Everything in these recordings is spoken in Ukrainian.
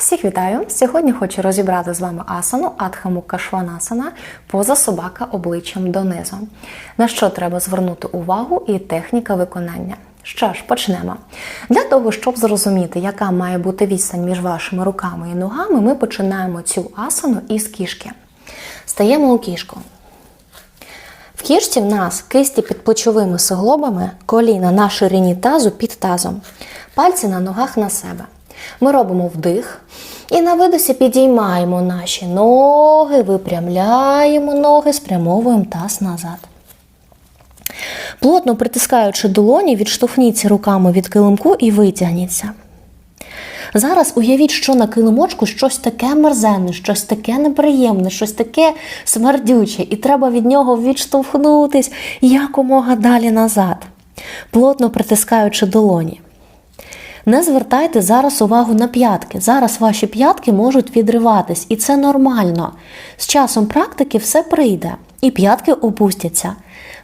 Всіх вітаю! Сьогодні хочу розібрати з вами асану Адхамука Шванасана поза собака обличчям донизу. На що треба звернути увагу і техніка виконання. Що ж, почнемо. Для того, щоб зрозуміти, яка має бути відстань між вашими руками і ногами, ми починаємо цю асану із кішки. Стаємо у кішку. В кішці в нас кисті під плечовими суглобами, коліна на ширині тазу під тазом, пальці на ногах на себе. Ми робимо вдих і на видосі підіймаємо наші ноги, випрямляємо ноги, спрямовуємо таз назад. Плотно притискаючи долоні, відштовхніться руками від килимку і витягніться. Зараз уявіть, що на килимочку щось таке мерзенне, щось таке неприємне, щось таке смердюче, і треба від нього відштовхнутись якомога далі назад, плотно притискаючи долоні. Не звертайте зараз увагу на п'ятки. Зараз ваші п'ятки можуть відриватись, і це нормально. З часом практики все прийде, і п'ятки опустяться.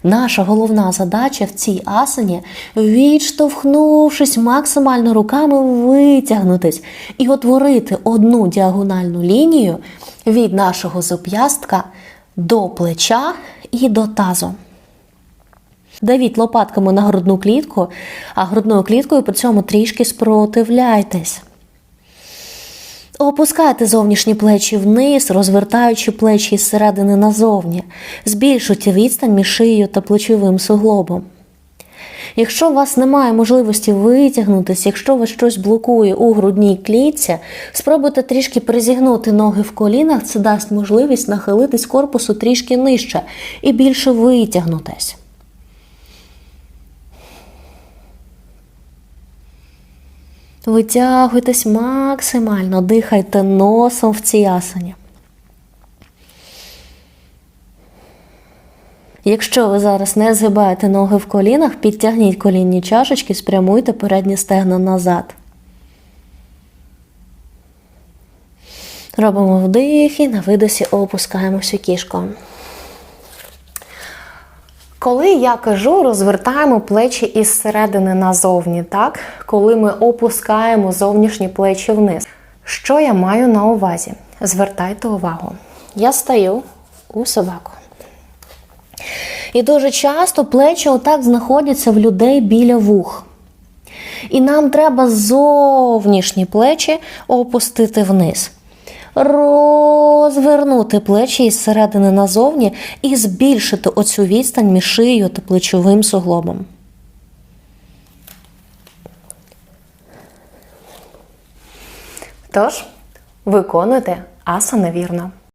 Наша головна задача в цій асані, відштовхнувшись максимально руками, витягнутись і утворити одну діагональну лінію від нашого зап'ястка до плеча і до тазу. Давіть лопатками на грудну клітку, а грудною кліткою при цьому трішки спротивляйтесь. Опускайте зовнішні плечі вниз, розвертаючи плечі зсередини назовні. Збільшуйте відстань між шиєю та плечовим суглобом. Якщо у вас немає можливості витягнутися, якщо вас щось блокує у грудній клітці, спробуйте трішки призігнути ноги в колінах, це дасть можливість нахилитись корпусу трішки нижче і більше витягнутись. Витягуйтесь максимально, дихайте носом в цій асані. Якщо ви зараз не згибаєте ноги в колінах, підтягніть колінні чашечки, спрямуйте передні стегна назад. Робимо вдих і на видосі опускаємося кішком. Коли я кажу, розвертаємо плечі із середини назовні, так? Коли ми опускаємо зовнішні плечі вниз. Що я маю на увазі? Звертайте увагу. Я стаю у собаку. І дуже часто плечі отак знаходяться в людей біля вух. І нам треба зовнішні плечі опустити вниз. Розвернути плечі із середини назовні і збільшити оцю відстань між шиєю та плечовим суглобом. Тож, виконуйте асана вірно.